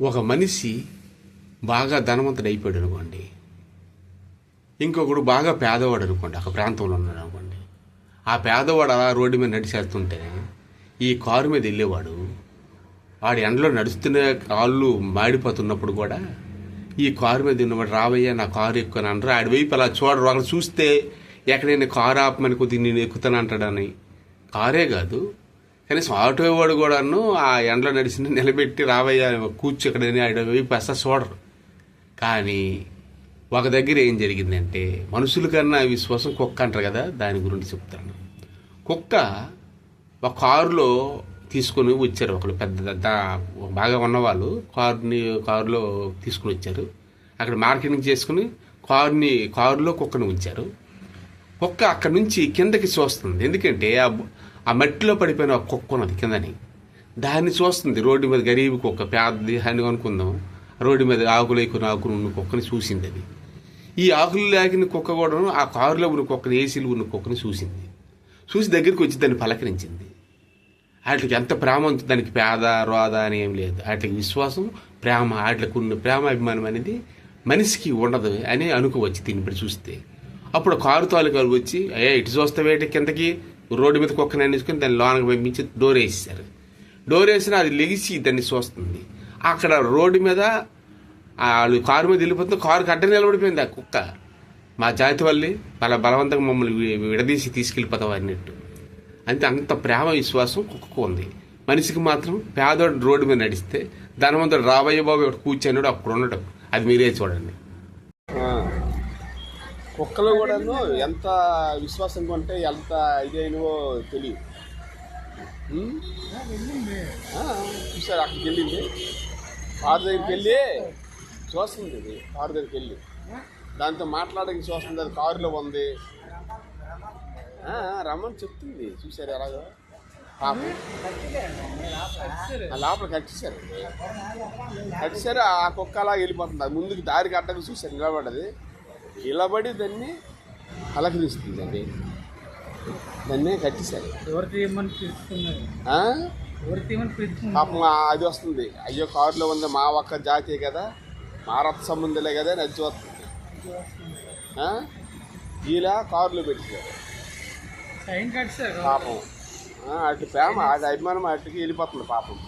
ఒక మనిషి బాగా ధనవంతుడు అయిపోయాడు అనుకోండి. ఇంకొకడు బాగా పేదవాడు అనుకోండి ఒక ప్రాంతంలో ఉన్నాడు అనుకోండి. ఆ పేదవాడు అలా రోడ్డు మీద నడిచేస్తుంటే ఈ కారు మీద వెళ్ళేవాడు వాడు ఎండలో నడుస్తున్న కాళ్ళు మాడిపోతున్నప్పుడు కూడా ఈ కారు మీద ఉన్నవాడు రావయ్యా నా కారు ఎక్కువ అంటారు ఆడి వైపు అలా చూడరు వాళ్ళు చూస్తే ఎక్కడైనా కారు ఆపమని కొద్దిగా నేను ఎక్కుతాను అంటాడని కారే కాదు కనీసం ఆటో వాడు కూడాను ఆ ఎండలో నడిచిన నిలబెట్టి రావయ్యా కూర్చో ఎక్కడైనా ఆడి వైపు అసలు చూడరు. కానీ ఒక దగ్గర ఏం జరిగిందంటే మనుషుల కన్నా విశ్వాసం కుక్క అంటారు కదా దాని గురించి చెప్తాను. కుక్క ఒక కారులో తీసుకొని వచ్చారు. ఒకరు పెద్ద బాగా ఉన్నవాళ్ళు కారుని కారులో తీసుకుని వచ్చారు. అక్కడ మార్కెటింగ్ చేసుకుని కారుని కారులో కుక్కను ఉంచారు. కుక్క అక్కడి నుంచి కిందకి చూస్తుంది. ఎందుకంటే ఆ ఆ మట్టిలో పడిపోయిన ఒక కుక్క ఉన్నది కిందని. దాన్ని చూస్తుంది. రోడ్డు మీద గరీబ్ కుక్క పేద అని అనుకుందాం. రోడ్డు మీద ఆకులు ఎక్కువ ఆకులు ఉన్న కుక్కని చూసింది అది. ఈ ఆకులు లేకిన కుక్క కూడా ఆ కారులో ఉన్న కుక్కని ఏసీలు ఉన్న కుక్కని చూసింది. చూసి దగ్గరికి వచ్చి దాన్ని పలకరించింది. వాటికి ఎంత ప్రేమ ఉంది దానికి పేద రోద అని ఏం లేదు. వాటికి విశ్వాసం ప్రేమ వాటికి ఉన్న ప్రేమ అభిమానం అనేది మనిషికి ఉండదు అని అనుకోవచ్చు దీన్ని ఇప్పుడు చూస్తే. అప్పుడు కారు తాలూకాలు వచ్చి ఏ ఇటు చూస్తావేటి కిందకి? రోడ్డు మీద కుక్కని అనేసుకొని దాన్ని లోనకి పంపించి డోర్ వేసేసారు డోర్ వేసినా అది లెగిసి దాన్ని చూస్తుంది. అక్కడ రోడ్డు మీద వాళ్ళు కారు మీద వెళ్ళిపోతుంది కారు అడ్డ నిలబడిపోయింది ఆ కుక్క. మా జాతి వల్లే వాళ్ళ బలవంతంగా మమ్మల్ని విడదీసి తీసుకెళ్ళిపోతావు అన్నట్టు. అంతే అంత ప్రేమ విశ్వాసం కుక్కకు ఉంది. మనిషికి మాత్రం పేదోడు రోడ్డు మీద నడిస్తే ధనవంతుడు రాబోయే బాబు ఇక్కడ కూర్చొని అప్పుడు ఉండడం. అది మీరే చూడండి. కుక్కలు కూడాను ఎంత విశ్వాసంగా ఉంటే ఎంత ఇదైనవో తెలియదు. చూసారు అక్కడికి వెళ్ళింది. కారు దగ్గరికి వెళ్ళి చూస్తుంది ఇది కారు దగ్గరికి వెళ్ళి. దాంతో మాట్లాడడానికి చూస్తుంది అది కారులో ఉంది. రమ్మని చెప్తుంది చూసారు ఎలాగో? ఆ లోపల కట్టేశారు కట్టేశారు ఆ కుక్క అలా వెళ్ళిపోతుంది ముందుకు దారికి అడ్డకు చూసారు నిలబడ్డది. నిలబడి దాన్ని అలకరిస్తుందండి. దాన్ని కట్టేశారు ఎవరు తీయమని పిలుస్తున్నారు? ఆ? ఎవరు తీయమని పిలుస్తున్నారు? పాపం అది వస్తుంది. అయ్యో కారులో ఉంది మా ఒక్క జాతే కదా. మా రక్త సంబంధులే కదా అని అది చూస్తుంది ఆ? ఇలా కారులో పెట్టారు పాపం. అటు ప్రేమ అటు అభిమానం అటుకి వెళ్ళిపోతుంది పాపం.